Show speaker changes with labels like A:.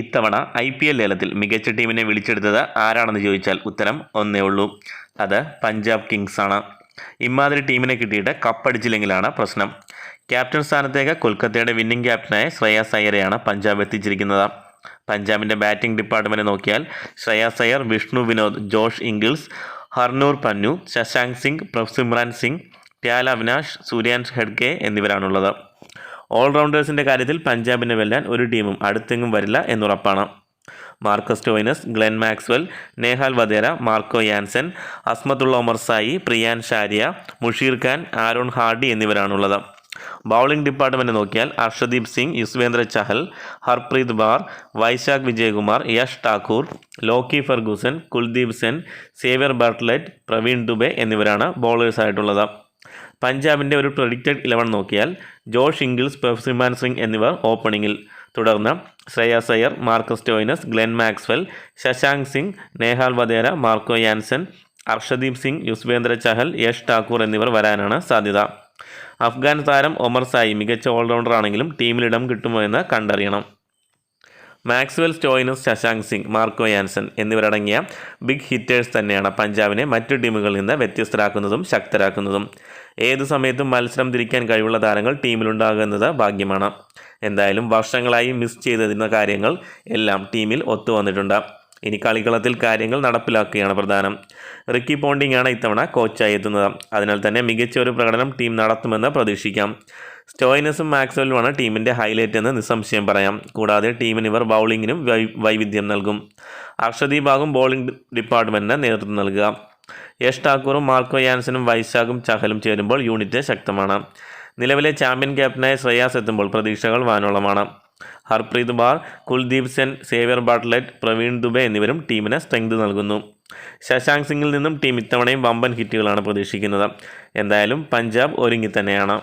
A: ഇത്തവണ I P L ലേലത്തിൽ മികച്ച ടീമിനെ വിളിച്ചെടുത്തത് ആരാണെന്ന് ചോദിച്ചാൽ ഉത്തരം ഒന്നേ ഉള്ളൂ. അത് പഞ്ചാബ് കിങ്സ് ആണ്. ഇമാതിരി ടീമിനെ കിട്ടിയിട്ട് കപ്പടിച്ചില്ലെങ്കിലാണ് പ്രശ്നം. ക്യാപ്റ്റൻ സ്ഥാനത്തേക്ക് കൊൽക്കത്തയുടെ വിന്നിംഗ് ക്യാപ്റ്റനായ ശ്രേയാസ് അയ്യരെയാണ് പഞ്ചാബ് എത്തിച്ചിരിക്കുന്നത്. പഞ്ചാബിന്റെ ബാറ്റിംഗ് ഡിപ്പാർട്ട്മെന്റ് നോക്കിയാൽ ശ്രേയാസ് അയ്യർ വിഷ്ണു വിനോദ് ജോഷ് ഇംഗിൾസ് ഹർനൂർ പന്നു ശശാങ്ക് സിംഗ് പ്രസിമ്രാൻ സിംഗ് പ്യാൽ അവിനാഷ് സൂര്യാൻഷ് ഹെഡ്കെ എന്നിവരാണുള്ളത്. ഓൾറൗണ്ടേഴ്സിന്റെ കാര്യത്തിൽ പഞ്ചാബിനെ വെല്ലാൻ ഒരു ടീമും അടുത്തെങ്ങും വരില്ല എന്നുറപ്പാണ്. Marcus Stoinis Glenn Maxwell Nehal Wadhera Marco Jansen Azmatullah Omarzai Priyansh Arya Musheer Khan Aaron Hardie എന്നിവരാണുള്ളത്. Bowling department നോക്കിയാൽ Arshdeep Singh Yuzvendra Chahal Harpreet Brar Vyshak Vijaykumar Yash Thakur Lockie Ferguson Kuldeep Sen Xavier Bartlett Praveen Dubey എന്നിവരാണ് ബൗളേഴ്സായിട്ടുള്ളത്. പഞ്ചാബിന്റെ ഒരു predicted eleven നോക്കിയാൽ Josh Inglis Prabhsimran Singh എന്നിവർ ഓപ്പണിങ്ങിൽ തുടർന്ന് Shreyas Marcus Stoinis Glenn Maxwell Shashank Singh Nehal Wadhera Marco Jansen Arshdeep Singh Yuzvendra Chahal Yash Thakur എന്നിവർ വരാനാണ് സാധ്യത. അഫ്ഗാൻ താരം ഒമർ സായി മികച്ച ടീമിൽ ഇടം കിട്ടുമോ എന്ന് കണ്ടറിയണം. Maxwell Stoinis Shashank Singh Marco Jansen എന്നിവരടങ്ങിയ ബിഗ് ഹിറ്റേഴ്സ് തന്നെയാണ് പഞ്ചാബിനെ മറ്റു ടീമുകളിൽ നിന്ന് വ്യത്യസ്തരാക്കുന്നതും ശക്തരാക്കുന്നതും. ഏതു സമയത്തും മത്സരം തിരിക്കാൻ കഴിവുള്ള താരങ്ങൾ ടീമിലുണ്ടാകുന്നത് ഭാഗ്യമാണ്. എന്തായാലും വർഷങ്ങളായി മിസ് ചെയ്തിരുന്ന കാര്യങ്ങൾ എല്ലാം ടീമിൽ ഒത്തുവന്നിട്ടുണ്ട് ഇനി കളിക്കളത്തിൽ കാര്യങ്ങൾ നടപ്പിലാക്കുകയാണ് പ്രധാനം. റിക്കി പോണ്ടിംഗ് ആണ് ഇത്തവണ കോച്ചായി എത്തുന്നത്. അതിനാൽ തന്നെ മികച്ച ഒരു പ്രകടനം ടീം നടത്തുമെന്ന് പ്രതീക്ഷിക്കാം. സ്റ്റോയിനസും മാക്സ്വെല്ലുമാണ് ടീമിന്റെ ഹൈലൈറ്റ് എന്ന് നിസ്സംശയം പറയാം. കൂടാതെ ടീമിന് ഇവർ ബൗളിങ്ങിനും വൈവിധ്യം നൽകും. അർഷദീപാകും ബോളിംഗ് ഡിപ്പാർട്ട്മെന്റിന് നേതൃത്വം നൽകുക. യഷ് ഠാക്കൂറും മാർക്കോ യാൻസനും വൈശാഖും ചഹലും ചേരുമ്പോൾ യൂണിറ്റ് ശക്തമാണ്. നിലവിലെ ചാമ്പ്യൻ ക്യാപ്റ്റനായ ശ്രേയാസ് എത്തുമ്പോൾ പ്രതീക്ഷകൾ വാനോളമാണ്. ഹർപ്രീത് ബാർ കുൽദീപ് സെൻ സേവ്യർ ബാട്ട്ലെറ്റ് പ്രവീൺ ദുബെ എന്നിവരും ടീമിന് സ്ട്രെങ്ത് നൽകുന്നു. ശശാങ്ക് സിംഗിൽ നിന്നും ടീം ഇത്തവണയും വമ്പൻ ഹിറ്റുകളാണ് പ്രതീക്ഷിക്കുന്നത്. എന്തായാലും പഞ്ചാബ് ഒരുങ്ങി തന്നെയാണ്